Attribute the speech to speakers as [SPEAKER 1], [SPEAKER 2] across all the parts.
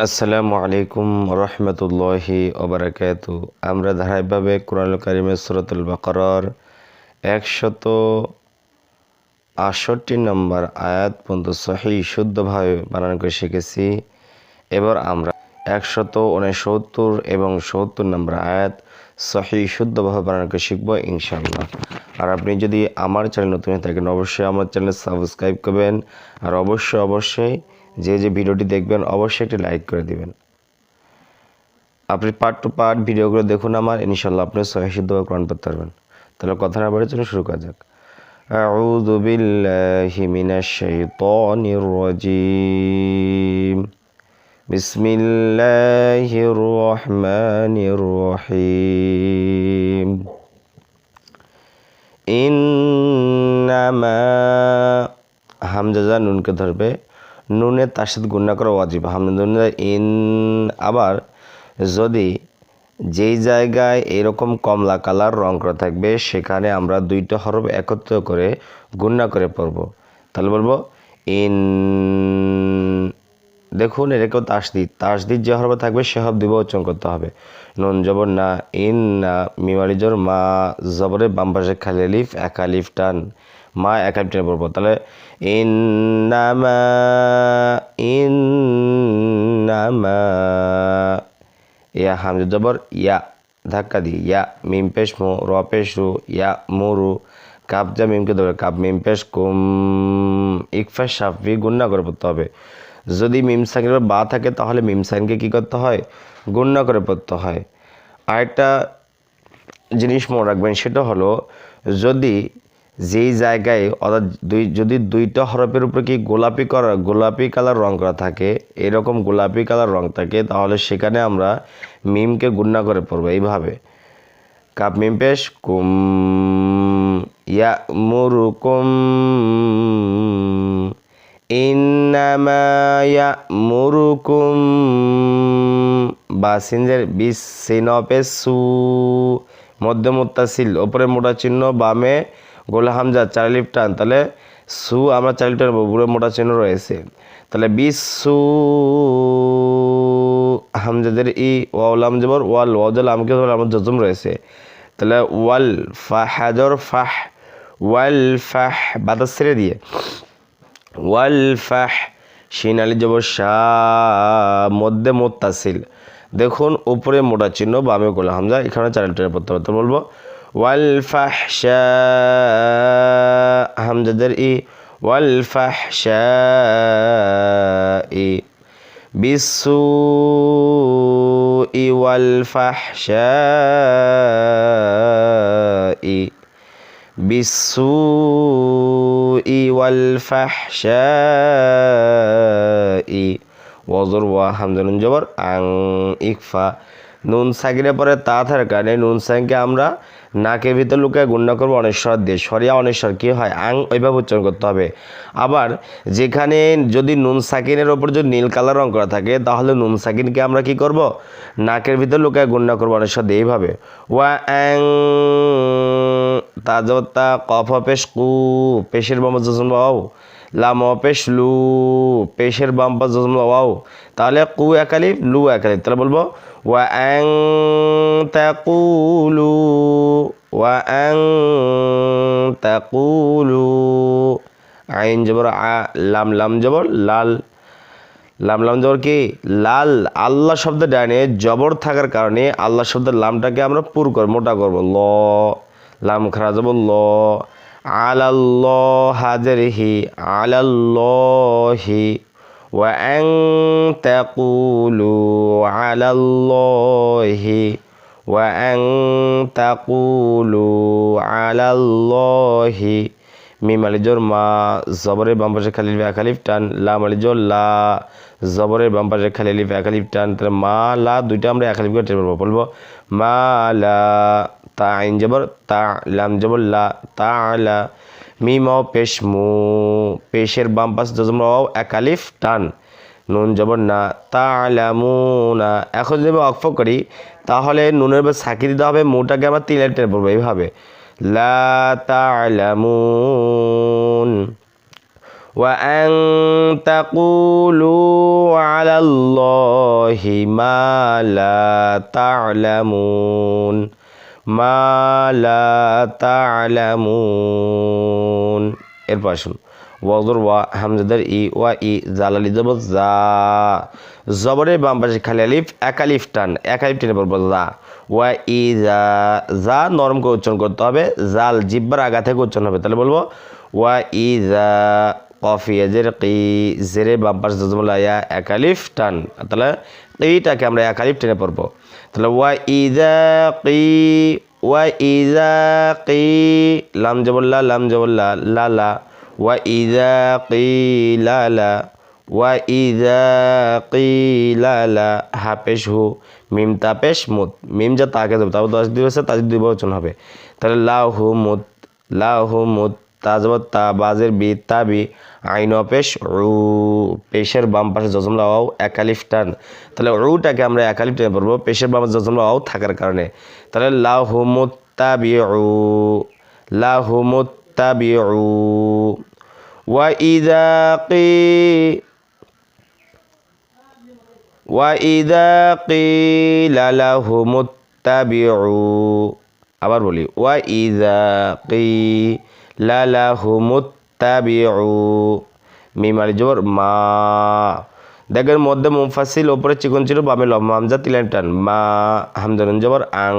[SPEAKER 1] আসসালামু আলাইকুম রহমতুল্লাহি ওবরাকাতু। আমরা ধারাবাহিকভাবে কোরআন কারিমের সুরতুল বাকরার একশত আটষট্টি নম্বর আয়াত পর্যন্ত সহি শুদ্ধভাবে বানান করে শিখেছি। এবার আমরা একশত উনসত্তর এবং সত্তর নম্বর আয়াত সহি শুদ্ধভাবে বানান করে শিখব ইনশাল্লাহ আর আপনি যদি আমার চ্যানেল নতুন হয়ে থাকেন, অবশ্যই আমার চ্যানেল সাবস্ক্রাইব করবেন। আর অবশ্যই অবশ্যই যে যে ভিডিওটি দেখবেন অবশ্যই একটি লাইক করে দিবেন আপনি পার্ট টু পার্ট ভিডিওগুলো দেখুন আমার ইনশাল্লাহ আপনি সহি শুদ্ধভাবে কোরআন পড়তে পারবেন তাহলে কথা না বলে চলুন শুরু করা যাক أعوذ بالله من الشيطان الرجيم بسم الله الرحمن الرحيم ইন্নামা হামজাজা নুনকে ধরবে নুনের তার সাথে গুণা করা ওয়াজিব। হামজা ইন আবার যদি যেই জায়গায় এরকম কমলা কালার রং করা থাকবে, সেখানে আমরা দুইটা হরফ একত্র করে গুণা করে পড়ব। তাহলে বলব, ইন দেখুন এটাকেও তাসদিদ। তাসদিদ যে হরফ থাকবে, সে হরফ দিব উচ্চারণ করতে হবে। নুন জবর না, ইন না মিমালি জোর মা জবরে বাম পাশে খালি আলিফ, এক আলিফ টান। মা এক টেনে পড়ব তাহলে ইন নামা ইয়া হামজা জবর, ইয়া, ধাক্কা দি ইয়া, মিম পেশ মো, র পেশ রু, ইয়া মোরু কাপ যা মিমকে ধরে, কাপ মিম পেশ কুম ইকফা সাফি গুন্না করে পড়তে হবে। যদি মিম সাইনের বা থাকে, তাহলে মিম সাইনকে কী করতে হয়? গুন্না করে পড়তে হয়। আরেকটা জিনিস মনে রাখবেন, সেটা হলো যদি যেই জায়গায় অর্থাৎ দুই, যদি দুইটা হরফের উপরে কি গোলাপি করা, গোলাপি কালার রং করা থাকে, এরকম গোলাপি কালার রং থাকে, তাহলে সেখানে আমরা মিমকে গুন্না করে পড়ব এইভাবে। কাপ মিম পেশ, কুম, ইয়া মুরু কুম, ইন্নামা ইয়া মুরুকুম বা সিনজের বিশ সিনপে সু, মধ্য মুত্তাসিল, ওপরে মোটা চিহ্ন, বামে গোলা হামজা চারিলিপ টান তাহলে সু আমরা চারিলিপ টান উপরে মোটা চিহ্ন রয়েছে। তাহলে বিসু হামজাদের ই ওয়ালাম জবর ওয়াল ওয়াজল আমকে আমার জজম রয়েছে। তাহলে ওয়াল ফাহাজর ফাহ ওয়াল ফাহ বাতাস ছেড়ে দিয়ে। ওয়াল ফাহ শিন আলী জবর মধ্যে মোত্তাসিল। দেখুন, উপরে মোটা চিহ্ন, বামে গোলা হামজা, এখানে চার পড়তে হবে বলব। والفحشاء. همزة درء والفحشاء. بالسوء والفحشاء. بالسوء والفحشاء. وضرب وحمد جبر. عن إكفاء নুন সাকিরে পরে তা থাকার কারণে নুন সাইনকে আমরা নাকের ভিতর লুকায় গুণনা করব অনেশ্বর দিয়ে সরিয়া অনেশ্বর কী হয়? আং ওইভাবে উচ্চারণ করতে হবে। আবার যেখানে যদি নুন সাকিনের ওপর যদি নীল কালার রং করা থাকে, তাহলে নুন সাকিনকে আমরা কি করব? নাকের ভিতর লুকায় গুণনা করব অনেশ্বর দিয়ে এইভাবে। ওয়া অ্যাং তাজতা কফ পেশ কু, পেশের জজম বাও লাম, পেশ, লু, পেশের বাম পা জজম বাও তাহলে কু একালিফ লু একালিফ তাহলে বলব, ওয়া অ্যাং তাকুলু, ওয়া অ্যাং তাকুলু। আইন জবর আ, লাম লাম জবর, লাল। লাম লাম জবর কি? লাল, আল্লাহ শব্দ ডানে জবর থাকার কারণে আল্লাহ শব্দের লামটাকে আমরা পুর কর মোটা করব, ল। লাম, খারা যাব ল। আলাল্লাহ হাজরহি আলাল্লাহি ওয়া আন তাকুলু আলাল্লাহি ওয়া আন তাকুলু আলাল্লাহি মিম আলিজোর মা জবরের বাম পাশে খালি লিফে একালিফ টান, লাম আলিজোর লা জবরের বাম পাশে খালি লিফে একালিফ টান, তাহলে মা লা দুইটা আমরা একালিফ করে পারব বলব মা লা তা আইন জবর তা লাম জবর লা তা লা মিম ও পেশ মু পেশের বাম পাশে জজম একালিফ টান নুন জবর না তা না এখন যদি অক্ফ করি তাহলে নুনের উপর সাকি দিতে হবে মুটাকে আমরা তিন টেনে পড়বো এইভাবে লা তালামুন وأن تقولوا على الله ما لا تعلمون মালা তালামুন। এরপর আসুন। ওয়াজর ওয়া, হামজাদার ই, ওয়া ই, জালালি জব জা। জবরের বাম পাশে খালি আলিফ একালিফ টান একালিফ টেনে পড়ব জা। ওয়া ই, জা জা নরম করে উচ্চারণ করতে হবে। জাল, জিব্বার আগা থেকে উচ্চারণ হবে। তাহলে বলব, ওয়া ই, জা কফিয়া জের কি, জেরে বাম পাশে জজমুল্লাহ ইয়া এক আলিফ টান। তাহলে এইটাকে আমরা একালিফ টেনে পড়ব। তাহলে ওয়া ইজা কি, ওয়া ইজা কি, লাম জবল্লা লাম জবল্লা লা লা ওয়া ইজা কিলা লা ওয়া ইজা কিলা লা হাপেশ হু মিম তাপেশ মুত। মিম যা তাকে দেবো তারপর দশ দিবসে তাজ দুই বচন হবে। তাহলে লাউ হু মুত লাউ হু তা তা বাজের বি তাবি, আইন অপেশ রু, পেশের বাম পাশে জজম লাওয়াও একালিফ টান। তাহলে রুটাকে আমরা একালিফ টেনে পড়ব, পেশের বাম জজম লাওয়াও থাকার কারণে। তাহলে লাহুমুত্তাবি রু লাহুমুত্তাবি রু ওয়া ইদাকি ওয়াইদা কিলালাহুমুত্তাবিউ আবার বলি ওয়াইদা কি লালাহুমুত্তাবিউ মিমার জোর মা। দেখেন মধ্যে মুফাসিল ওপরে চিকন ছিল বামে লম হামজা তিলেন মা হামজান জবর, আং,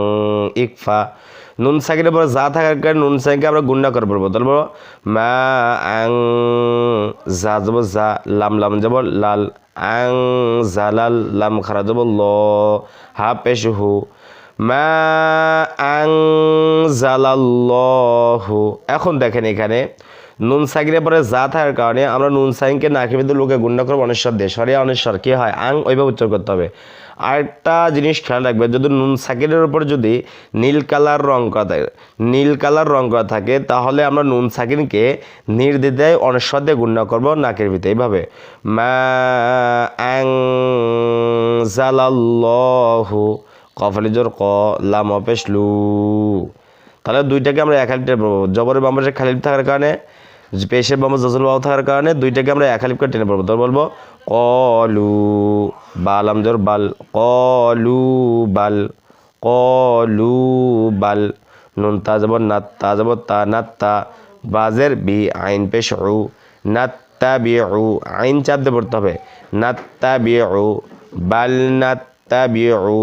[SPEAKER 1] ইকফা। নুন সাকির পর যা থাকার কারণে নুন সাকিকে আমরা গুন্ডা করে পড়ব তাহলে বলব মা, আং, যা যাব যা, লাম লাম যাব লাল, আং জালাল লাম, খারা যাব ল, হা, পেশ, হু। মা এখন দেখেন এখানে, নুন সাকিনের পরে যা থাকার কারণে আমরা নুন সাইনকে না খেয়ে লোকে গুন্ডা করব অনেশ্বর দিয়ে সরিয়া অনেশ্বর কী হয়? আং ওইভাবে উচ্চারণ করতে হবে। আরেকটা জিনিস খেয়াল রাখবে, যদি নুন সাকিনের উপর যদি নীল কালার রং করা থাকে, নীল কালার রং করা থাকে, তাহলে আমরা নুন সাকিনকে নির্দ্বিধায় অনেশ্বর দিয়ে গুন্ডা করব নাকের ভিতরে। এইভাবে, মা আং জালাল্লাহু কফালি জোর ক, লাম অপেশ লু। তাহলে দুইটাকে আমরা এক হালিপ টেনে পড়ব জবরের বাম্বাসে খালিপ থাকার কারণে, পেশের বাম্বা জজল বাবু থাকার কারণে, দুইটাকে আমরা এক হালিপ করে টেনে পড়ব তো বলব, কলু বাল আমজোর বাল, কলু বাল কলু বাল। নুন তা যাব নাত তা যাব তা নাত তা, বাজের বি আইন পেশ উ নাত্তা বি উ, আইন চাপ দিয়ে পড়তে হবে। নাত্তা বি উ, বাল নাত্তা বি উ।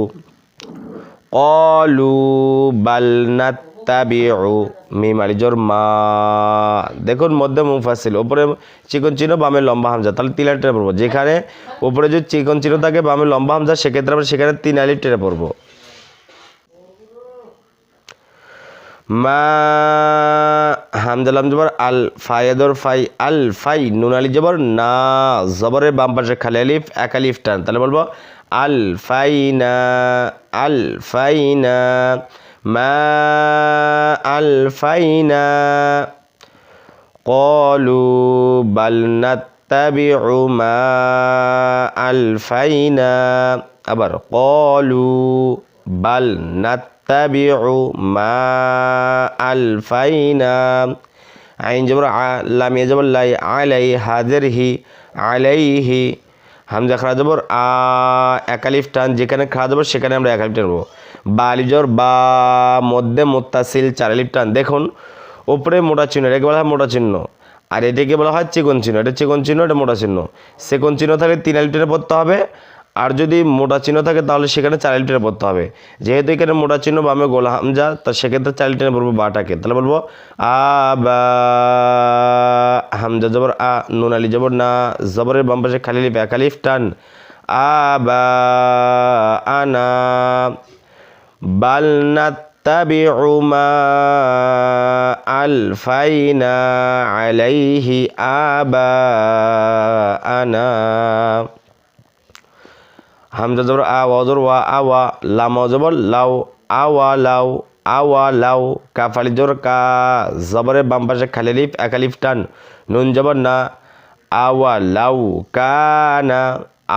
[SPEAKER 1] কলু বাল নাত্তাবিউ মিম আলি জোর মা দেখুন মধ্যে মুফাসিল ওপরে চিকন চিহ্ন, বামে লম্বা হামজা। তাহলে তিন টেনে পড়ব। যেখানে ওপরে যদি চিকন চিহ্ন থাকে, বামে লম্বা হামজা, সেক্ষেত্রে আমরা সেখানে তিন আলিফ টেনে পড়ব। মা হামজালাম জবর, আল ফায়েদর ফাই, আল ফাই, নুন আলি জবর, না, জবরের বাম পাশে খালি আলিফ, এক আলিফ টান। তাহলে বলব আলফাইনা আলফাইনা, মা আলফাইনা। কলু বালনাত্তাবিউ মা আলফাইনা। আবার কলু, বাল নাত্তাবিউ মা আলফাইনা। আইন জবর আ লামিয়া জবর লাই আলাই হাজের হি আলাইহি হামজা খারা দেবো আ একালিফ টান, যেখানে খারা দেবো সেখানে আমরা একালিফ টানবো বা আলিফ জবর বা মধ্যে মোত্তাসিল চার আলিফ টান। দেখুন ওপরে মোটা চিহ্ন, এটাকে বলা হয় মোটা চিহ্ন। আর এটাকে বলা হয় চিকন চিহ্ন। এটা চিকন চিহ্ন, এটা মোটা চিহ্ন। সেকন চিহ্ন থাকলে তিন আলিফ টেনে পড়তে হবে। আর যদি মোটা চিহ্ন থাকে, তাহলে সেখানে আলিফ টেনে পড়তে হবে। যেহেতু এখানে মোটা চিহ্ন বামে গোলা হামজা, তা সেক্ষেত্রে আলিফ টেনে পড়ব বাটাকে। তাহলে বলব আ, বা, হামজা জবর আ, নুন আলি জবর না, জবরের বাম পাশে খালি লিপ আলিফ টান। আ, বা আনা বাল নাত্তাবিউ মা আলফাইনা আলাইহি আবাআনা হামজা জবর আ, ওয়া জবর ওয়া আওয়া লাম জবর লাউ আওয়া লাউ আওয়া লাউ কাফালি জবর, কা জবরের বাম পাশে খালি লিফ, এক আলিফ টান, নুন জবর না আওয়া লাউ কানা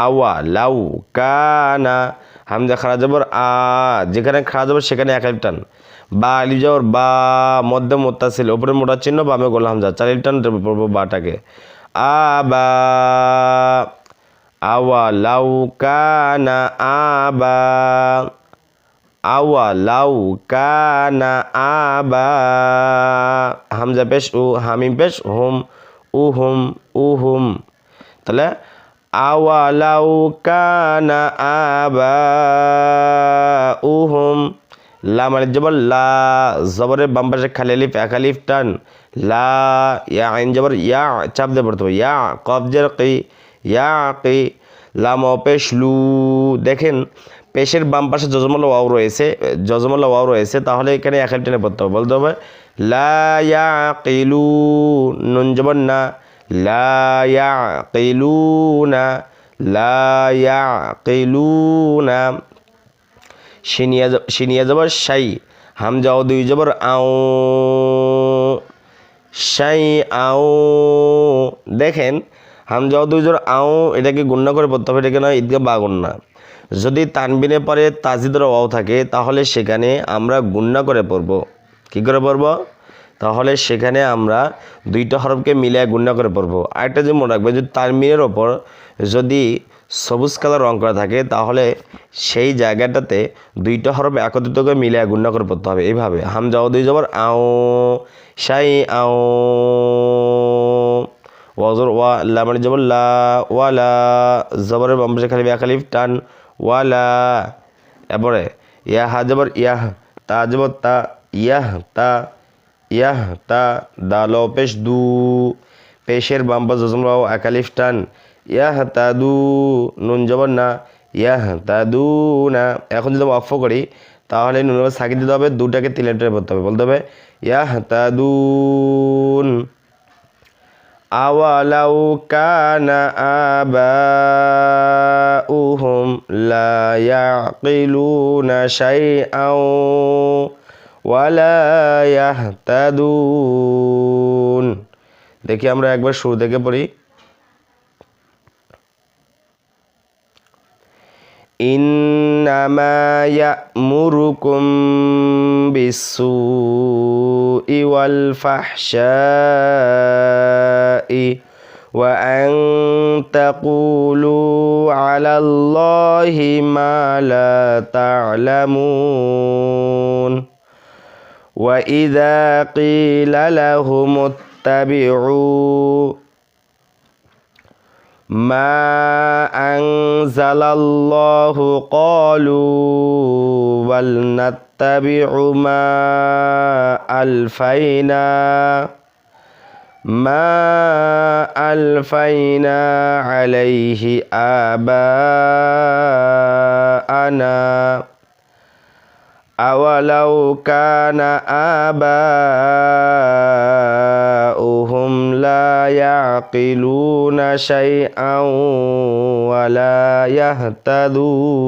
[SPEAKER 1] আওয়া লাউ কানা হামজা খারা জবর আ, যেখানে খারা জবর সেখানে এক আলিফ টান, বা আলিফ জবর বা, মধ্যে মোত্তাসিল, ওপরে মোটা চিহ্ন, বামে গোল হামজা আলিফ টান পড়ব বাটাকে আবা আওয়ালাউ কানা আবা। আওয়ালাউ কানা আবা। হামজা পেশ উ, হামিম পেশ হুম, উহুম উহুম। তাহলে আওয়ালাউ কানা আবা, উহুম। লা মানে জবর লা, জবরের বাম পাশে খালি আলিফ, এক আলিফ টান। লা, ইয়া আইন জবর ইয়া, চাপ দিয়ে পড়তে ইয়া কবজের কি ইয়া কি লাম পেশ লু দেখেন, পেশের বাম পাশে যজমলা ওয়াও রয়েছে, যজমলা ওয়াও রয়েছে, তাহলে এখানে এক টেনে পড়তে হবে। বলতে হবে, লা ইয়া কিলু নুন জবর না, লা ইয়া কিলুনা লা ইয়া কিলুনা শিনিয়া জ- শিনিয়া জবর শাই, হামজা ও দুই জবর আও, শাই আও। দেখেন হামজা দুই জবর আও এটাকে গুণনা করে পড়তে হবে, এটাকে নয় ঈদগা বা গুণনা যদি তানবিনে পরে তাজিদের অভাব থাকে, তাহলে সেখানে আমরা গুণনা করে পড়ব। কি করে পড়ব? তাহলে সেখানে আমরা দুইটা হরফকে মিলিয়ে গুণনা করে পড়ব। আরেকটা যে মনে রাখবে যদি তানবিনের ওপর যদি সবুজ কালার রং করা থাকে, তাহলে সেই জায়গাটাতে দুইটা হরফ একত্রিত করে মিলিয়ে গুণনা করে পড়তে হবে। এইভাবে। হামজা ও দুই জবর আও শাই আও। ওয়াজর ওয়া লা মানে জবর লা ওয়ালা জবরের বাম পাশে খালি খালিফ টান ওয়ালা এরপরে ইয়া হা জবর ইয়াহ তা জবর তা ইয়াহ তা ইয়াহ তা দাল পেশ, দু, পেশের বাম পাশ জজম রাও একালিফ, টান ইয়াহ তা, দু, নুন জবর না ইয়াহ তা, দু, না, এখন যদি অফ করি, তাহলে নুন সাকি দিতে হবে, দুটাকে তিন লেটারে পড়তে হবে, বলতে হবে ইয়াহ তা দুন আওয়ালাউ কানা আবাউহুম লা ইয়াকিলুনা শাইআও ওয়ালা ইয়াহতাদুন। দেখি আমরা একবার শুরু থেকে পড়ি। إنما يأمركم بالسوء والفحشاء وأن تقولوا على الله ما لا تعلمون وإذا قيل لهم اتبعوا ما أنزل الله قالوا بل نتبع ما ألفينا ما ألفينا عليه آباءنا أولو كان آباؤهم لا يعقلون شيئا ولا يهتدون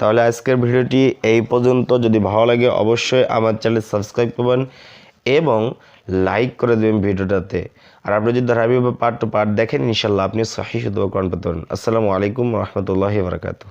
[SPEAKER 1] তাহলে আজকের ভিডিওটি এই পর্যন্ত যদি ভালো লাগে অবশ্যই আমার চ্যানেল সাবস্ক্রাইব করবেন এবং লাইক করে দেবেন ভিডিওটাতে আর আপনি যদি ধারাবাহিক পার্ট টু পার্ট দেখেন ইনশাল্লাহ আপনি সহি শুধু কন্ঠ পারেন আসসালামু আলাইকুম রহমতুল্লাহি বারকাতুহ